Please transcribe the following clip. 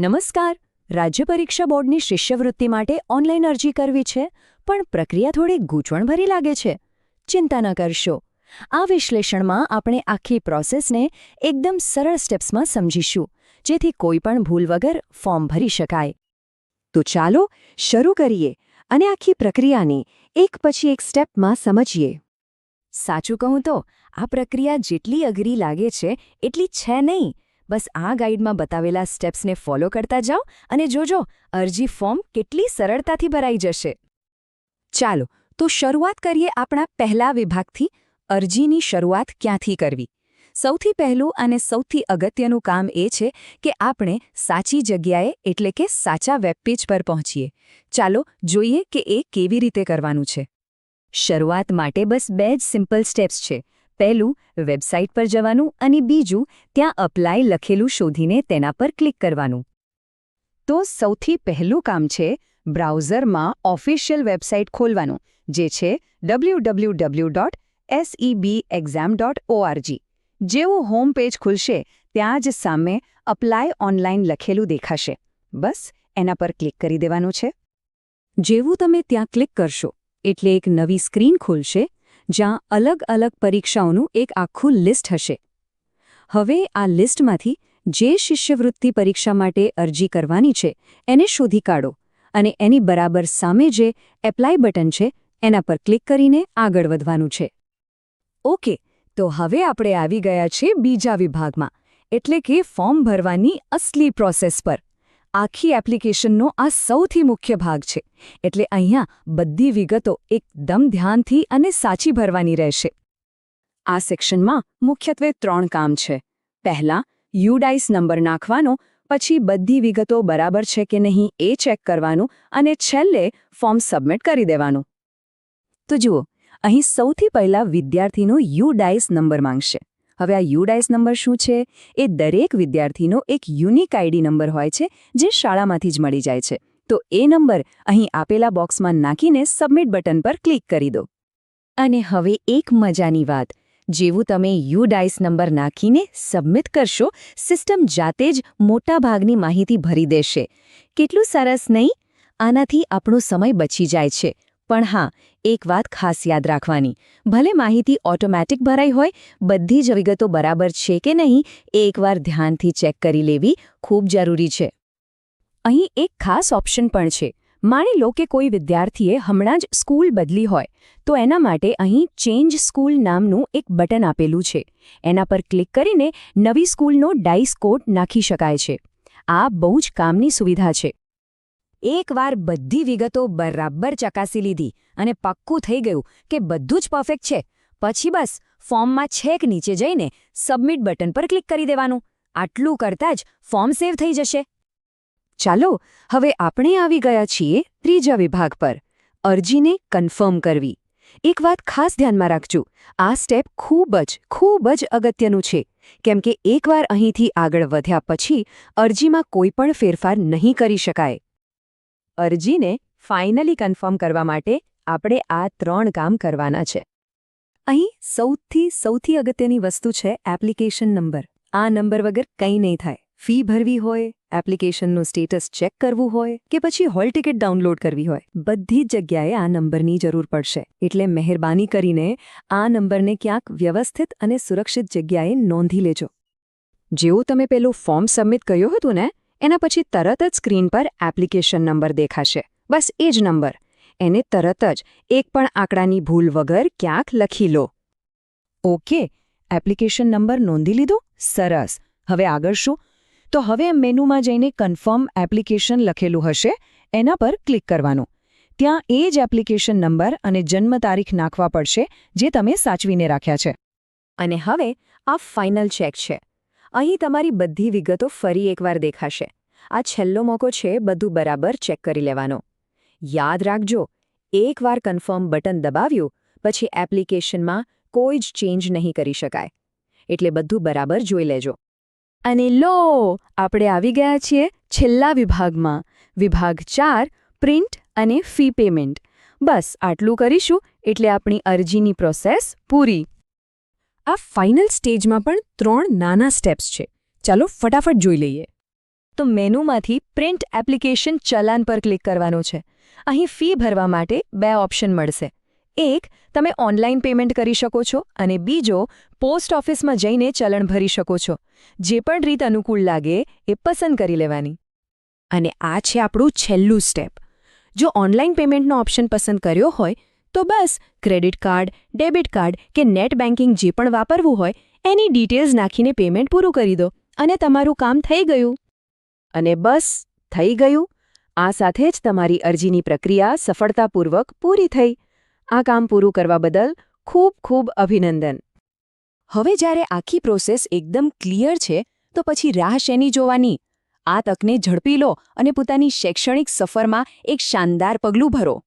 નમસ્કાર. રાજ્ય પરીક્ષા બોર્ડની શિષ્યવૃત્તિ માટે ઓનલાઈન અરજી કરવી છે, પણ પ્રક્રિયા થોડી ગૂંચવણભરી લાગે છે. ચિંતા ન કરશો. આ વિશ્લેષણમાં આપણે આખી પ્રોસેસને એકદમ સરળ સ્ટેપ્સમાં સમજીશું, જેથી કોઈ પણ ભૂલ વગર ફોર્મ ભરી શકાય. તો ચાલો શરૂ કરીએ અને આખી પ્રક્રિયાને એક પછી એક સ્ટેપમાં સમજીએ. સાચું કહું તો, આ પ્રક્રિયા જેટલી અઘરી લાગે છે, એટલી છે નહીં. બસ આ ગાઈડમાં બતાવેલા સ્ટેપ્સને ફોલો કરતા જાઓ અને જોજો અરજી ફોર્મ કેટલી સરળતાથી ભરાઈ જશે. ચાલો, તો શરૂઆત કરીએ આપણા પહેલા વિભાગથી, અરજીની શરૂઆત ક્યાંથી કરવી. સૌથી પહેલું અને સૌથી અગત્યનું કામ એ છે કે આપણે સાચી જગ્યાએ એટલે કે સાચા વેબપેજ પર પહોંચીએ. ચાલો જોઈએ કે એ કેવી રીતે કરવાનું છે. શરૂઆત માટે બસ બે જ સિમ્પલ સ્ટેપ્સ છે. પહેલું, વેબસાઇટ પર જવાનું અને બીજું, ત્યાં અપ્લાય લખેલું શોધીને તેના પર ક્લિક કરવાનું. તો સૌથી પહેલું કામ છે, બ્રાઉઝરમાં ઓફિશિયલ વેબસાઇટ ખોલવાનું, જે છે www.sebexam.org જેવું હોમ પેજ ખુલશે, ત્યાં જ સામે અપ્લાય ઓનલાઈન લખેલું દેખાશે. બસ, એના પર ક્લિક કરી દેવાનું છે. જેવું તમે ત્યાં ક્લિક કરશો, એટલે એક નવી સ્ક્રીન ખુલશે જ્યાં અલગ અલગ પરીક્ષાઓનું એક આખું લિસ્ટ હશે. હવે આ લિસ્ટમાંથી જે શિષ્યવૃત્તિ પરીક્ષા માટે અરજી કરવાની છે, એને શોધી કાઢો અને એની બરાબર સામે જે એપ્લાય બટન છે, એના પર ક્લિક કરીને આગળ વધવાનું છે. ઓકે, તો હવે આપણે આવી ગયા છીએ બીજા વિભાગમાં, એટલે કે ફોર્મ ભરવાની અસલી પ્રોસેસ પર. આખી એપ્લિકેશનનો આ સૌથી મુખ્ય ભાગ છે. એટલે અહીંયા બધી વિગતો એકદમ ધ્યાનથી અને સાચી ભરવાની રહેશે. આ સેક્શનમાં મુખ્યત્વે ત્રણ કામ છે. પહેલા યુડાઇસ નંબર નાખવાનો, પછી બધી વિગતો બરાબર છે કે નહીં એ ચેક કરવાનું અને છેલ્લે ફોર્મ સબમિટ કરી દેવાનું. તો જુઓ, અહીં સૌથી પહેલા વિદ્યાર્થીનો યુડાઇસ નંબર માંગશે. હવે આ યુડાઇસ નંબર શું છે? એ દરેક વિદ્યાર્થીનો એક યુનિક આઈડી નંબર હોય છે, જે શાળામાંથી જ મળી જાય છે. તો એ નંબર અહીં આપેલા બોક્સમાં નાખીને સબમિટ બટન પર ક્લિક કરી દો. અને હવે એક મજાની વાત. જેવું તમે યુડાઇસ નંબર નાખીને સબમિટ કરશો, સિસ્ટમ જાતે જ મોટાભાગની માહિતી ભરી દેશે. કેટલું સરસ નહીં? આનાથી આપણો સમય બચી જાય છે. પણ હા, એક વાત ખાસ યાદ રાખવાની. ભલે માહિતી ઓટોમેટિક ભરાઈ હોય, બધી જ વિગતો બરાબર છે કે નહીં, એકવાર ધ્યાનથી ચેક કરી લેવી ખૂબ જરૂરી છે. અહીં એક ખાસ ઓપ્શન પણ છે. માની લો કે કોઈ વિદ્યાર્થીએ હમણાં જ સ્કૂલ બદલી હોય, તો એના માટે અહીં ચેન્જ સ્કૂલ નામનું એક બટન આપેલું છે. એના પર ક્લિક કરીને નવી સ્કૂલનો ડાઇસ કોડ નાખી શકાય છે. આ બહુ જ કામની સુવિધા છે. એકવાર બધી વિગતો બરાબર ચકાસી લીધી અને પક્કું થઈ ગયું કે બધું જ પરફેક્ટ છે. પછી બસ ફોર્મમાં છેક નીચે જઈને સબમિટ બટન પર ક્લિક કરી દેવાનું. આટલું કરતાં જ ફોર્મ સેવ થઈ જશે. ચાલો, હવે આપણે આવી ગયા છીએ ત્રીજા વિભાગ પર. અરજીને કન્ફર્મ કરવી. એક વાત ખાસ ધ્યાનમાં રાખજો, આ સ્ટેપ ખૂબ જ ખૂબ જ અગત્યનું છે. કેમ કે એકવાર અહીંથી આગળ વધ્યા પછી અરજીમાં કોઈ પણ ફેરફાર નહીં કરી શકાય. અરજીને ફાઇનલી કન્ફર્મ કરવા માટે આપણે આ ત્રણ કામ કરવાના છે. અહીં સૌથી સૌથી અગત્યની વસ્તુ છે એપ્લિકેશન નંબર. આ નંબર વગર કંઈ નહીં થાય. ફી ભરવી હોય, એપ્લિકેશનનું સ્ટેટસ ચેક કરવું હોય કે પછી હોલ ટિકિટ ડાઉનલોડ કરવી હોય, બધી જ જગ્યાએ આ નંબરની જરૂર પડશે. એટલે મહેરબાની કરીને આ નંબરને ક્યાંક વ્યવસ્થિત અને સુરક્ષિત જગ્યાએ નોંધી લેજો. જેવું તમે પેલું ફોર્મ સબમિટ કર્યું હતું ને એના પછી તરત જ સ્ક્રીન પર એપ્લિકેશન નંબર દેખાશે. બસ એ જ નંબર. એને તરત જ એક પણ આંકડાની ભૂલ વગર ક્યાંક લખી લો. ઓકે, એપ્લિકેશન નંબર નોંધી લીધો? સરસ. હવે આગળ શું? તો હવે મેનુમાં જઈને કન્ફર્મ એપ્લિકેશન લખેલું હશે, એના પર ક્લિક કરવાનું. ત્યાં એ જ એપ્લિકેશન નંબર અને જન્મ તારીખ નાખવા પડશે, જે તમે સાચવીને રાખ્યા છે. અને હવે આ ફાઇનલ ચેક છે. અહીં તમારી બધી વિગતો ફરી એકવાર દેખાશે. આ છેલ્લો મોકો છે બધું બરાબર ચેક કરી લેવાનો. યાદ રાખજો, એકવાર કન્ફર્મ બટન દબાવ્યું, પછી એપ્લિકેશનમાં કોઈ જ ચેન્જ નહીં કરી શકાય. એટલે બધું બરાબર જોઈ લેજો. અને લો, આપણે આવી ગયા છીએ છેલ્લા વિભાગમાં. વિભાગ ચાર, પ્રિન્ટ અને ફી પેમેન્ટ. બસ, આટલું કરીશું, એટલે આપણી અરજીની પ્રોસેસ પૂરી. આ ફાઇનલ સ્ટેજમાં પણ ત્રણ નાના સ્ટેપ્સ છે. ચાલો ફટાફટ જોઈ લઈએ. તો મેનુમાંથી પ્રિન્ટ એપ્લિકેશન ચલાન પર ક્લિક કરવાનું છે. અહીં ફી ભરવા માટે બે ઓપ્શન મળશે. એક, તમે ઓનલાઈન પેમેન્ટ કરી શકો છો અને બીજો, પોસ્ટ ઓફિસમાં જઈને ચલણ ભરી શકો છો. જે પણ રીત અનુકૂળ લાગે એ પસંદ કરી લેવાની. અને આ છે આપણું છેલ્લું સ્ટેપ. જો ઓનલાઈન પેમેન્ટનો ઓપ્શન પસંદ કર્યો હોય તો બસ, ક્રેડિટ કાર્ડ, ડેબિટ કાર્ડ કે નેટ બેન્કિંગ જે પણ વાપરવું હોય, એની ડિટેલ્સ નાખીને પેમેન્ટ પૂરું કરી દો અને તમારું કામ થઈ ગયું. અને બસ, થઈ ગયું. આ સાથે જ તમારી અરજીની પ્રક્રિયા સફળતાપૂર્વક પૂરી થઈ. આ કામ પૂરું કરવા બદલ ખૂબ ખૂબ અભિનંદન. હવે જ્યારે આખી પ્રોસેસ એકદમ ક્લિયર છે, તો પછી રાહ શેની જોવાની? આ તકને ઝડપી લો અને પોતાની શૈક્ષણિક સફરમાં એક શાનદાર પગલું ભરો.